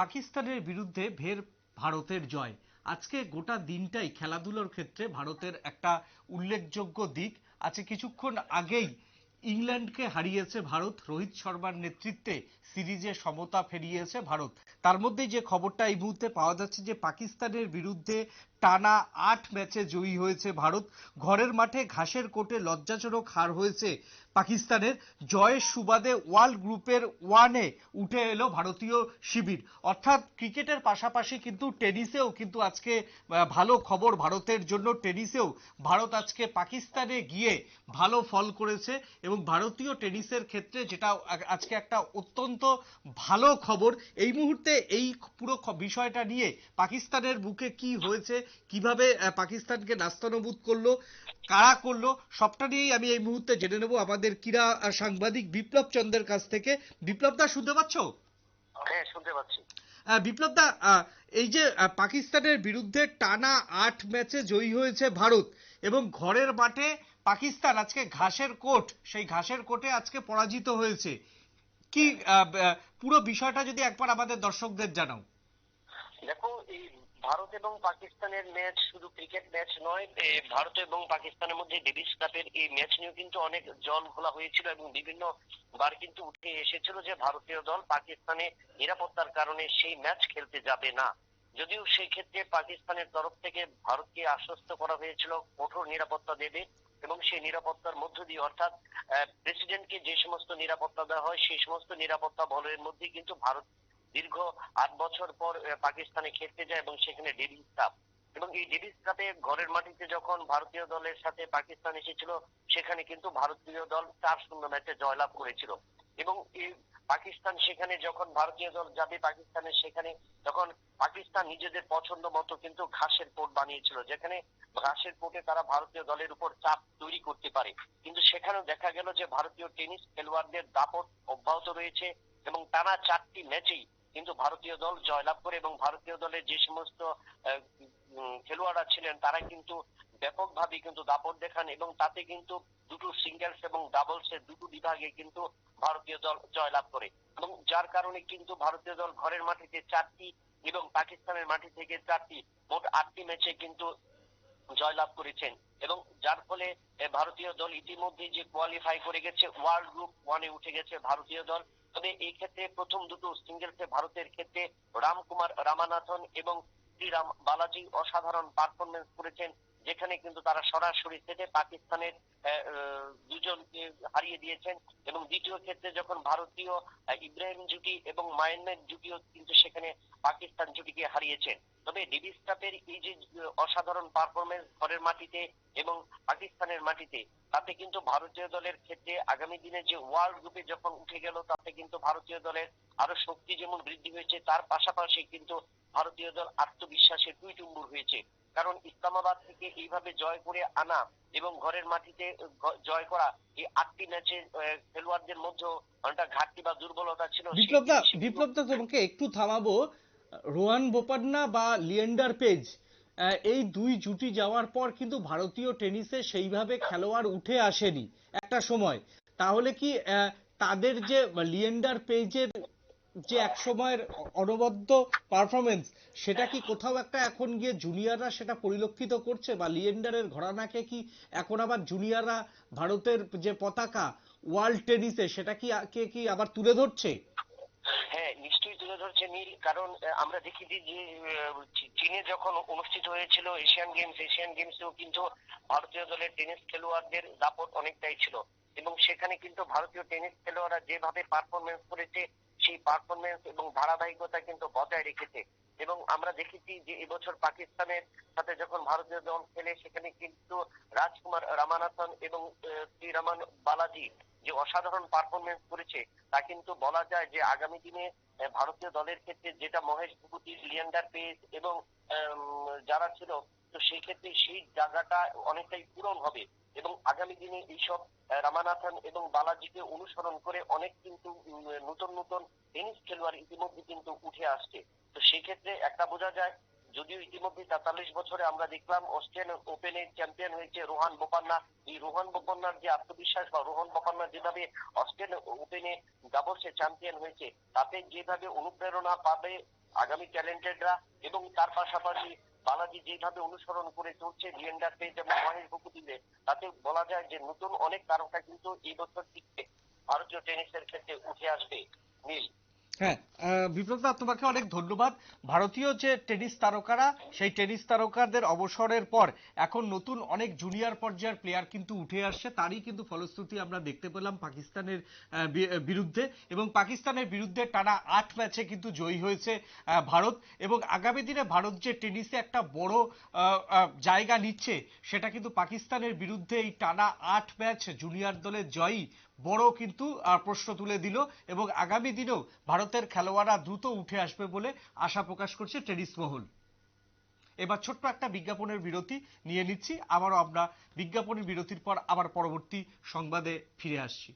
পাকিস্তানের বিরুদ্ধে ফের ভারতের জয়। আজকে গোটা দিনটাই খেলাধুলোর ক্ষেত্রে ভারতের একটা উল্লেখযোগ্য দিক। আছে কিছুক্ষণ আগেই ইংল্যান্ডকে হারিয়েছে ভারত। রোহিত শর্মার নেতৃত্বে সিরিজে সমতা ফেরিয়েছে ভারত। তার মধ্যে যে খবরটা এই মুহূর্তে পাওয়া যাচ্ছে যে পাকিস্তানের বিরুদ্ধে টানা আট ম্যাচে জয়ী হয়েছে ভারত। ঘরের মাঠে ঘাসের কোটে লজ্জাজনক হার হয়েছে পাকিস্তানের। জয়ের সুবাদে ওয়ার্ল্ড গ্রুপের ওয়ানে উঠে এলো ভারতীয় শিবির। অর্থাৎ ক্রিকেটের পাশাপাশি কিন্তু টেনিসেও কিন্তু আজকে ভালো খবর ভারতের জন্য। টেনিসেও ভারত আজকে পাকিস্তানে গিয়ে ভালো ফল করেছে এবং ভারতীয় টেনিসের ক্ষেত্রে যেটা আজকে একটা অত্যন্ত ভালো খবর। এই মুহূর্তে এই পুরো বিষয়টা নিয়ে পাকিস্তানের বুকে কি হয়েছে কীভাবে পাকিস্তানকে নাস্তানবুদ করল কারা করল সবটা নিয়েই আমি এই মুহূর্তে জেনে নেব আমাদের ক্রীড়া সাংবাদিক বিপ্লব চন্দ্রের কাছ থেকে। বিপ্লব দা শুনতে পাচ্ছ? হ্যাঁ শুনতে পাচ্ছি। বিপ্লব দা এই যে পাকিস্তানের বিরুদ্ধে টানা আট ম্যাচে জয়ী হয়েছে ভারত এবং ঘরের মাঠে পাকিস্তান আজকে ঘাসের কোট সেই ঘাসের কোটে আজকে পরাজিত হয়েছে। কি পুরো বিষয়টা যদি একবার আমাদের দর্শকদের জানাও। দেখো এই ভারত এবং পাকিস্তানের ম্যাচ শুধু ক্রিকেট ম্যাচ নয় ভারত এবং পাকিস্তানের মধ্যে ডেভিস কাপের এই ম্যাচ নিয়েও কিন্তু অনেক জল ঘোলা হয়েছিল এবং বিভিন্ন বার কিন্তু উঠে এসেছিল যে ভারতীয় দল পাকিস্তানে নিরাপত্তার কারণে সেই ম্যাচ খেলতে যাবে না। যদিও সেই ক্ষেত্রে পাকিস্তানের তরফ থেকে ভারতকে আশ্বস্ত করা হয়েছিল, কঠোর নিরাপত্তা দেবে এবং সেই নিরাপত্তার মধ্য দিয়ে অর্থাৎ প্রেসিডেন্টকে যে সমস্ত নিরাপত্তা দেওয়া হয়, সেই সমস্ত নিরাপত্তা বলের মধ্যে কিন্তু ভারত দীর্ঘ আট বছর পর পাকিস্তানে খেলতে যায় এবং সেখানে ডেভিস কাপ এবং এই ডেভিস কাপে ঘরের মাটিতে যখন ভারতীয় দলের সাথে পাকিস্তান এসেছিল, সেখানে কিন্তু ভারতীয় দল চার শূন্য ম্যাচে জয়লাভ করেছিল। এবং এই পাকিস্তান সেখানে যখন ভারতীয় দল যাবে, পাকিস্তানের সেখানে তখন পাকিস্তান নিজেদের পছন্দ মতো কিন্তু ঘাসের কোট বানিয়েছিল, যেখানে ঘাসের কোটে তারা ভারতীয় দলের উপর চাপ তৈরি করতে পারে। কিন্তু সেখানেও দেখা গেল যে ভারতীয় টেনিস খেলোয়াড়দের দাপট অব্যাহত রয়েছে এবং টানা চারটি ম্যাচেই কিন্তু ভারতীয় দল জয়লাভ করে এবং ভারতীয় দলের যে সমস্ত খেলোয়াড়রা ছিলেন তারা কিন্তু ব্যাপকভাবে কিন্তু দাপট দেখান এবং তাতে কিন্তু দুটো সিঙ্গেলস এবং ডাবলস এর দুটো বিভাগে কিন্তু ভারতীয় দল জয়লাভ করে। এবং যার কারণে কিন্তু ভারতীয় দল ঘরের মাটিতে চারটি এবং পাকিস্তানের মাটি থেকে চারটি মোট আটটি ম্যাচে কিন্তু জয়লাভ করেছেন। এবং যার ফলে ভারতীয় দল ইতিমধ্যে যে কোয়ালিফাই করে গেছে ওয়ার্ল্ড গ্রুপ ওয়ানে উঠে গেছে ভারতীয় দল। তবে এই ক্ষেত্রে প্রথম দুটো সিঙ্গেলসে ভারতের ক্ষেত্রে রামকুমার রামানাথন এবং শ্রীরাম বালাজি অসাধারণ পারফরমেন্স করেছেন। যেখানে কিন্তু তারা সরাসরি সেটে পাকিস্তানের দুজনকে হারিয়ে দিয়েছেন এবং দ্বিতীয় ক্ষেত্রে যখন ভারতীয় ইব্রাহিম জুটি এবং মায়ানমার জুটিও কিন্তু সেখানে পাকিস্তান জুটিকে হারিয়েছেন। তবে ডেভিস কাপের এই যে অসাধারণ পারফরমেন্স ঘরের মাটিতে এবং পাকিস্তানের মাটিতে, তাতে কিন্তু ভারতীয় দলের ক্ষেত্রে আগামী দিনে যে ওয়ার্ল্ড গ্রুপে যখন উঠে গেল, তাতে কিন্তু ভারতীয় দলের আরও শক্তি যেমন বৃদ্ধি হয়েছে, তার পাশাপাশি কিন্তু ভারতীয় দল আত্মবিশ্বাসে টুইটুম্বুর হয়েছে। কারণ ইসলামাবাদ থেকে এইভাবে জয় করে আনা এবং ঘরের মাটিতে জয় করা এই আটটি ম্যাচে খেলোয়াড়দের মধ্যে অনেকটা ঘাটতি বা দুর্বলতা ছিল সেই- বিপ্লব দা সেই- বিপ্লব দা তোমাকে একটু থামাবো। রোহান বোপান্না বা লিয়েন্ডার পেজ এই দুই জুটি যাওয়ার পর কিন্তু ভারতীয় টেনিসে সেইভাবে খেলোয়াড় উঠে আসেনি একটা সময়। তাহলে কি তাদের যে লিয়েন্ডার পেজের যে এক সময়ের অনবদ্য পারফরমেন্স সেটা কি কোথাও একটা এখন গিয়ে জুনিয়ররা সেটা পরিলক্ষিত করছে? বা লিয়েন্ডারের ঘরানাকে কি এখন আবার জুনিয়ররা ভারতের যে পতাকা ওয়ার্ল্ড টেনিসে সেটা কি কে কি আবার তুলে ধরছে? হ্যাঁ নিশ্চয়ই তুলে ধরছে নীল। কারণ আমরা দেখেছি যে চীনে যখন অনুষ্ঠিত হয়েছিল এশিয়ান গেমস এশিয়ান গেমসেও কিন্তু ভারতীয় দলের টেনিস খেলোয়াড়দের দাপট অনেকটাই ছিল। এবং সেখানে কিন্তু ভারতীয় টেনিস খেলোয়াড়রা যেভাবে পারফরমেন্স করেছে সেই পারফরমেন্স এবং ধারাবাহিকতা কিন্তু বজায় রেখেছে। এবং আমরা দেখেছি যে এবছর পাকিস্তানের সাথে যখন ভারতীয় দল খেলে, সেখানে কিন্তু রাজকুমার রামানাথন এবং শ্রীরামান বালাজি যে অসাধারণ পারফরমেন্স করেছে, তা কিন্তু বলা যায় যে আগামী দিনে ভারতীয় দলের ক্ষেত্রে যেটা মহেশ ভূপতি, লিয়েন্ডার পেস এবং যারা ছিল, তো সেই ক্ষেত্রে সেই জায়গাটা অনেকটাই পূরণ হবে। এবং আগামী দিনে এইসব রামানাথন এবং বালাজিকে অনুসরণ করে অনেক কিন্তু নতুন নতুন টেনিস খেলোয়াড় ইতিমধ্যে কিন্তু উঠে আসছে। তো সেক্ষেত্রে একটা বোঝা যায়, যদিও ইতিমধ্যে তেতাল্লিশ বছরে আমরা দেখলাম অস্ট্রেলিয়ান ওপেনে চ্যাম্পিয়ন হয়েছে রোহান বোপান্না। এই রোহান বোপান্নার যে আত্মবিশ্বাস বা রোহান বোপান্না যেভাবে অস্ট্রেলিয়ান ওপেনে ডাবলসে চ্যাম্পিয়ন হয়েছে, তাতে যেভাবে অনুপ্রেরণা পাবে আগামী ট্যালেন্টেডরা এবং তার পাশাপাশি বালাজি যেভাবে অনুসরণ করে চলছে লিয়েন্ডারকে যেমন মহেশ ভূপতিতে তাতে বলা যায় যে নতুন অনেক তারকা কিন্তু এই বছর টিকবে ভারতীয় টেনিসের ক্ষেত্রে উঠে আসবে নীল। হ্যাঁ আহ, দা তোমাকে অনেক ধন্যবাদ। ভারতীয় যে টেনিস তারকারা সেই টেনিস তারকাদের অবসরের পর এখন নতুন অনেক জুনিয়র পর্যায়ের প্লেয়ার কিন্তু উঠে আসছে। তারই কিন্তু ফলশ্রুতি আমরা দেখতে পেলাম পাকিস্তানের বিরুদ্ধে। এবং পাকিস্তানের বিরুদ্ধে টানা আট ম্যাচে কিন্তু জয়ী হয়েছে ভারত। এবং আগামী দিনে ভারত যে টেনিসে একটা বড় জায়গা নিচ্ছে সেটা কিন্তু পাকিস্তানের বিরুদ্ধে এই টানা আট ম্যাচ জুনিয়র দলের জয়ী বড় কিন্তু প্রশ্ন তুলে দিল এবং আগামী দিনেও ভারতের খেলোয়াড়রা দ্রুত উঠে আসবে বলে আশা প্রকাশ করছে টেনিস মহল। এবার ছোট্ট একটা বিজ্ঞাপনের বিরতি নিয়ে নিচ্ছি। আবারও আমরা বিজ্ঞাপনের বিরতির পর আবার পরবর্তী সংবাদে ফিরে আসছি।